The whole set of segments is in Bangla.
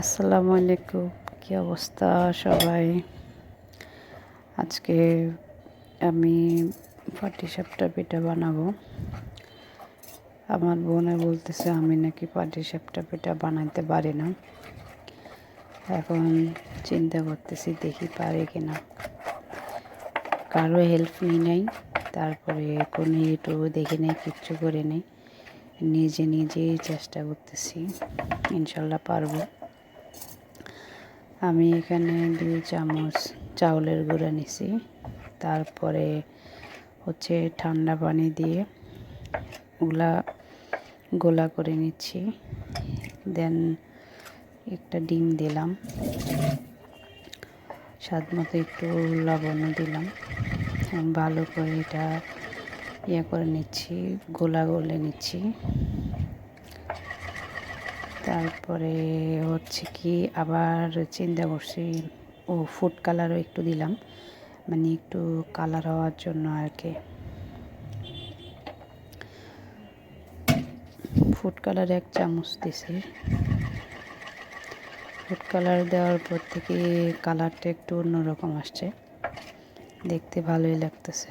আসসালামু আলাইকুম, কি অবস্থা সবাই? আজকে আমি পাটি সাপটা পিঠা বানাবো। আমার বোনে বলতেছে, আমি নাকি পাটি সাপটা পিঠা বানাইতে পারি না। এখন চিন্তা করতেছি, দেখি পারে কিনা। কারও হেল্প নিই নাই, তারপরে কোনো ইউটিউব দেখি নেই, কিচ্ছু করে নেই। নিজে নিজেই চেষ্টা করতেছি, ইনশাল্লাহ পারব। আমি এখানে দুই চামচ চাউলের গুঁড়া নিছি। তারপরে হচ্ছে ঠান্ডা পানি দিয়ে ওগুলা গোলা করে নিচ্ছি। দেন একটা ডিম দিলাম। স্বাদ মতো একটু লবণও দিলাম। ভালো করে এটা ইয়ে করে নিচ্ছি, গোলা গলে নিচ্ছি। তারপরে হচ্ছে কি আবার চিন্তা করছি, ও ফুড কালারও একটু দিলাম। মানে একটু কালার হওয়ার জন্য আর কি। ফুড কালার এক চামচ দিছি। ফুড কালার দেওয়ার পর থেকে কালারটা একটু অন্যরকম আসছে। দেখতে ভালোই লাগতেছে।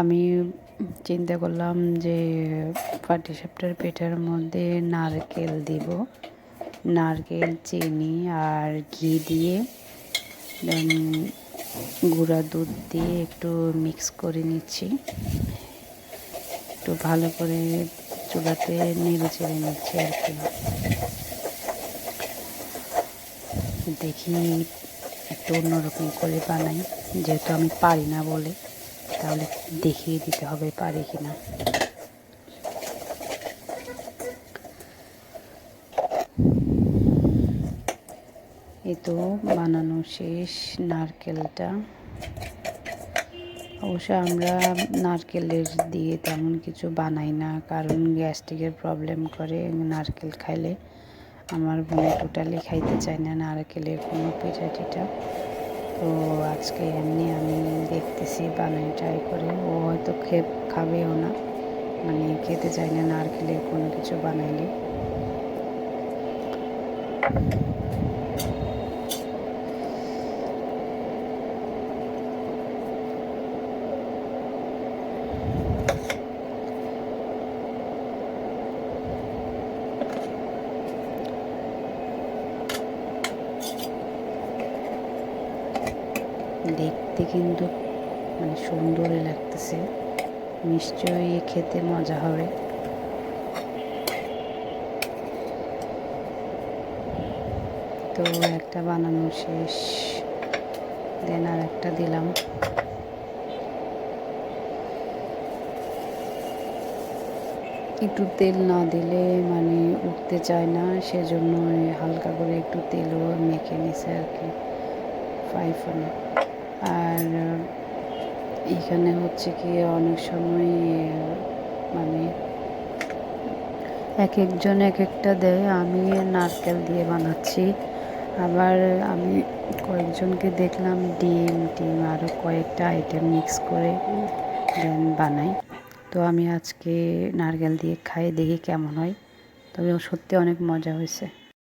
আমি চিন্তা করলাম যে পাটিসাপটার পেটার মধ্যে নারকেল দিব। নারকেল, চিনি আর ঘি দিয়ে গুঁড়া দুধ দিয়ে একটু মিক্স করে নিচ্ছি। একটু ভালো করে চুলাতে নেড়ে চেড়ে নিচ্ছি আর কি। দেখি একটু অন্যরকম করে বানাই। যেহেতু আমি পারি না বলে, তাহলে দেখিয়ে দিতে হবে পারি কি এই তো বানানো শেষ নারকেলটা। অবশ্য আমরা নারকেলের দিয়ে তেমন কিছু বানাই না, কারণ গ্যাস্ট্রিকের প্রবলেম করে নারকেল খাইলে। আমার বোন টোটালি খাইতে চায় না নারকেলের কোনো পিঠা টিঠা। তো আজকে এমনি আমি দেখতেছি বানাই ট্রাই করে, ও হয়তো খে, খাবেও না। মানে খেতে চায় না নারকেলের কোনো কিছু বানাইলে। দেখতে কিন্তু মানে সুন্দরই লাগতেছে। নিশ্চয়ই খেতে মজা হবে। তো একটা বানানো শেষ। দেন আর একটা দিলাম। একটু তেল না দিলে মানে উঠতে চায় না, সেজন্য হালকা করে একটু তেলও মেখে নিছে আর কি ফ্রাই ফোনে আর এখানে হচ্ছে কি অনেক সময় মানে এক একজন এক একটা দেয়। আমি নারকেল দিয়ে বানাচ্ছি। আবার আমি কয়েকজনকে দেখলাম, ডিম, টিম আরও কয়েকটা আইটেম মিক্স করে দেন বানাই। তো আমি আজকে নারকেল দিয়ে খাই, দেখি কেমন হয়। তবে সত্যি অনেক মজা হয়েছে।